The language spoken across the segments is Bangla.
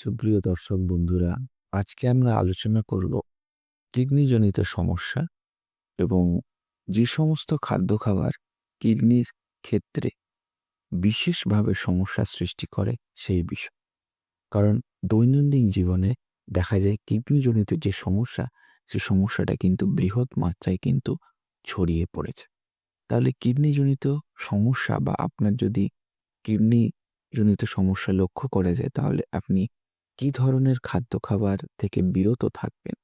সুপ্রিয় দর্শক বন্ধুরা, আজকে আমরা আলোচনা করব কিডনিজনিত সমস্যা এবং যে সমস্ত খাদ্য খাবার কিডনির ক্ষেত্রে বিশেষভাবে সমস্যার সৃষ্টি করে সেই বিষয়। কারণ দৈনন্দিন জীবনে দেখা যায় কিডনিজনিত যে সমস্যা, সে সমস্যাটা কিন্তু বৃহৎ মাত্রায় কিন্তু ছড়িয়ে পড়েছে। তাহলে কিডনিজনিত সমস্যা বা আপনার যদি কিডনি জনিত সমস্যা লক্ষ্য করা যায় তাহলে আপনি কি ধরনের খাদ্য খাবার থেকে বিরত থাকবেন,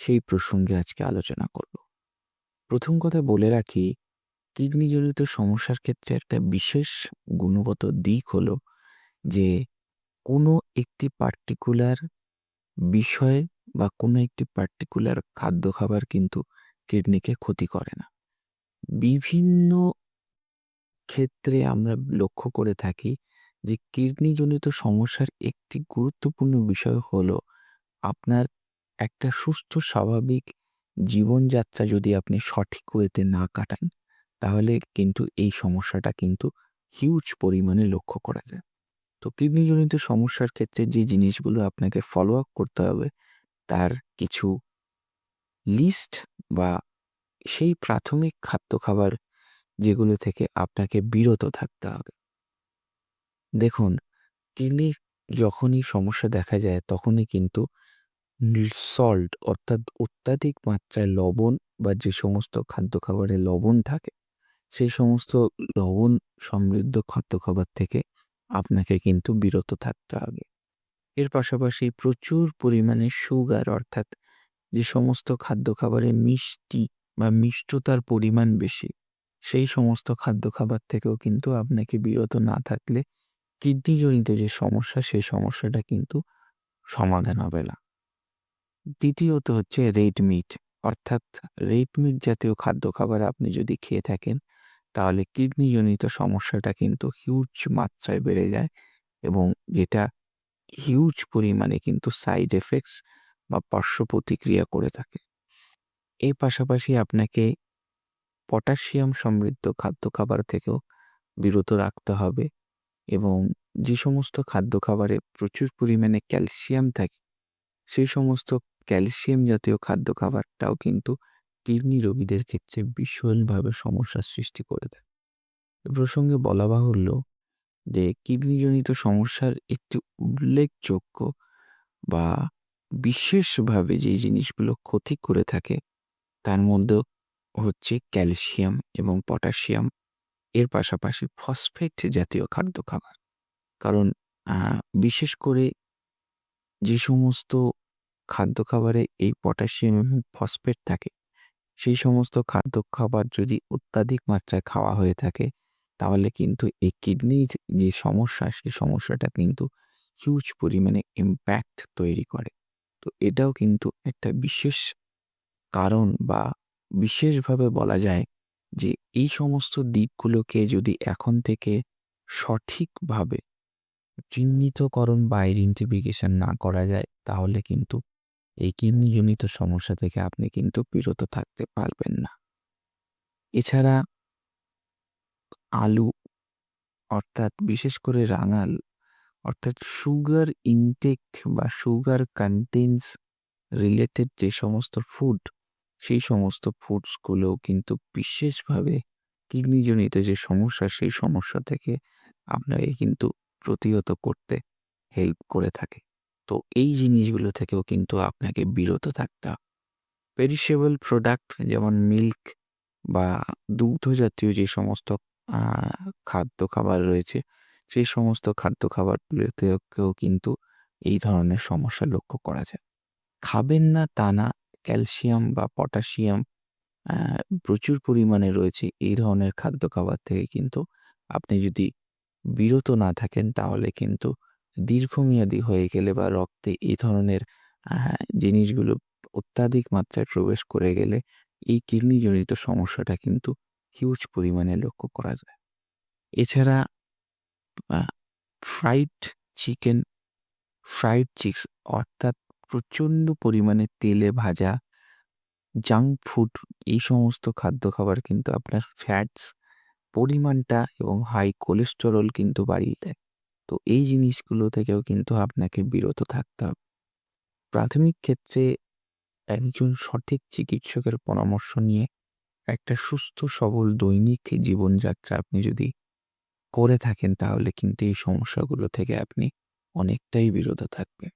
সেই প্রসঙ্গে আজকে আলোচনা করব। প্রথম কথা বলে রাখি, কিডনিজনিত সমস্যার ক্ষেত্রে একটা বিশেষ গুণগত দিক হলো যে, কোনো একটি পার্টিকুলার বিষয় বা কোনো একটি পার্টিকুলার খাদ্য খাবার কিন্তু কিডনিকে ক্ষতি করে না। বিভিন্ন ক্ষেত্রে আমরা লক্ষ্য করে থাকি যে কিডনিজনিত সমস্যার একটি গুরুত্বপূর্ণ বিষয় হলো আপনার একটা সুস্থ, স্বাভাবিক জীবনযাত্রা যদি আপনি সঠিক ওয়েতে না কাটান, তাহলে কিন্তু এই সমস্যাটা কিন্তু হিউজ পরিমাণে লক্ষ্য করা যায়। তো কিডনিজনিত সমস্যার ক্ষেত্রে যে জিনিসগুলো আপনাকে ফলো আপ করতে হবে, তার কিছু লিস্ট বা সেই প্রাথমিক খাদ্য খাবার যেগুলো থেকে আপনাকে বিরত থাকতে হবে। দেখুন কিডনির যখনই সমস্যা দেখা যায় তখনই কিন্তু সল্ট অর্থাৎ অত্যাধিক মাত্রায় লবণ বা যে সমস্ত খাদ্য খাবারে লবণ থাকে, সেই সমস্ত লবণ সমৃদ্ধ খাদ্য খাবার থেকে আপনাকে কিন্তু বিরত থাকতে হবে। এর পাশাপাশি প্রচুর পরিমাণে সুগার অর্থাৎ যে সমস্ত খাদ্য খাবারে মিষ্টি বা মিষ্টতার পরিমাণ বেশি, সেই সমস্ত খাদ্য খাবার থেকেও কিন্তু আপনাকে বিরত না থাকলে কিডনিজনিত যে সমস্যা সেই সমস্যাটা কিন্তু সমাধান হবে না। দ্বিতীয়ত হচ্ছে রেড মিট অর্থাৎ রেড মিট জাতীয় খাদ্য খাবার আপনি যদি খেয়ে থাকেন, তাহলে কিডনিজনিত সমস্যাটা কিন্তু হিউজ মাত্রায় বেড়ে যায় এবং যেটা হিউজ পরিমাণে কিন্তু সাইড এফেক্টস বা পার্শ্ব প্রতিক্রিয়া করে থাকে। এর পাশাপাশি আপনাকে পটাশিয়াম সমৃদ্ধ খাদ্য খাবার থেকেও বিরত রাখতে হবে। এবং যে সমস্ত খাদ্য খাবারে প্রচুর পরিমাণে ক্যালসিয়াম থাকে, সেই সমস্ত ক্যালসিয়াম জাতীয় খাদ্য খাবারটাও কিন্তু কিডনি রোগীদের ক্ষেত্রে ভীষণভাবে সমস্যার সৃষ্টি করে দেয়। এ প্রসঙ্গে বলা বাহুল্য যে কিডনিজনিত সমস্যার একটি উল্লেখযোগ্য বা বিশেষভাবে যে জিনিসগুলো ক্ষতি করে থাকে, তার মধ্যে হচ্ছে ক্যালসিয়াম এবং পটাশিয়াম এর পাশাপাশি ফসফেট জাতীয় খাদ্য খাবার। কারণ বিশেষ করে যে সমস্ত খাদ্য খাবারে এই পটাশিয়াম এবং ফসফেট থাকে, সেই সমস্ত খাদ্য খাবার যদি অত্যাধিক মাত্রায় খাওয়া হয়ে থাকে, তাহলে কিন্তু এই কিডনির যে সমস্যা, সেই সমস্যাটা কিন্তু হিউজ পরিমাণে ইম্প্যাক্ট তৈরি করে। তো এটাও কিন্তু একটা বিশেষ কারণ বা বিশেষভাবে বলা যায় যে এই সমস্ত দিকগুলোকে যদি এখন থেকে সঠিকভাবে চিহ্নিতকরণ বা আইডেন্টিফিকেশন না করা যায়, তাহলে কিন্তু এই কিডনিজনিত সমস্যা থেকে আপনি কিন্তু বিরত থাকতে পারবেন না। এছাড়া আলু, অর্থাৎ বিশেষ করে রাঙাল, অর্থাৎ সুগার ইনটেক বা সুগার কন্টেন্টস রিলেটেড যে সমস্ত ফুড সেই সমস্ত ফুডসগুলোও কিন্তু বিশেষভাবে কিডনিজনিত যে সমস্যা, সেই সমস্যা থেকে আপনাকে কিন্তু প্রতিহত করতে হেল্প করে থাকে। তো এই জিনিসগুলো থেকেও কিন্তু আপনাকে বিরত থাকতে হবে। পেরিশেবল প্রোডাক্ট যেমন মিল্ক বা দুগ্ধ জাতীয় যে সমস্ত খাদ্য খাবার রয়েছে, সেই সমস্ত খাদ্য খাবারগুলোতেও কিন্তু এই ধরনের সমস্যা লক্ষ্য করা যায়। খাবেন না তা না ক্যালসিয়াম বা পটাশিয়াম প্রচুর পরিমাণে রয়েছে এই ধরনের খাদ্য খাবার থেকে কিন্তু আপনি যদি বিরত না থাকেন তাহলে কিন্তু দীর্ঘমেয়াদী হয়ে গেলে বা রক্তে এই ধরনের জিনিসগুলো অত্যাধিক মাত্রায় প্রবেশ করে গেলে এই কিডনিজনিত সমস্যাটা কিন্তু হিউজ পরিমাণে লক্ষ্য করা যায়। এছাড়া ফ্রাইড চিকেন ফ্রাইড চিক্স অর্থাৎ প্রচণ্ড পরিমাণে তেলে ভাজা জাঙ্ক ফুড এই সমস্ত খাদ্য খাবার কিন্তু আপনার ফ্যাটস পরিমাণটা এবং হাই কোলেস্টেরল কিন্তু বাড়িয়ে দেয়। তো এই জিনিসগুলো থেকেও কিন্তু আপনাকে বিরত থাকতে হবে। প্রাথমিক ক্ষেত্রে একজন সঠিক চিকিৎসকের পরামর্শ নিয়ে একটা সুস্থ, সবল, দৈনিক জীবনযাত্রা আপনি যদি করে থাকেন তাহলে কিন্তু এই সমস্যাগুলো থেকে আপনি অনেকটাই বিরত থাকবেন।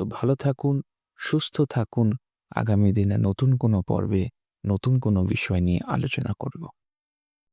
তো ভালো থাকুন, সুস্থ থাকুন। আগামী দিনে নতুন কোনো পর্বে নতুন কোনো বিষয় নিয়ে আলোচনা করব।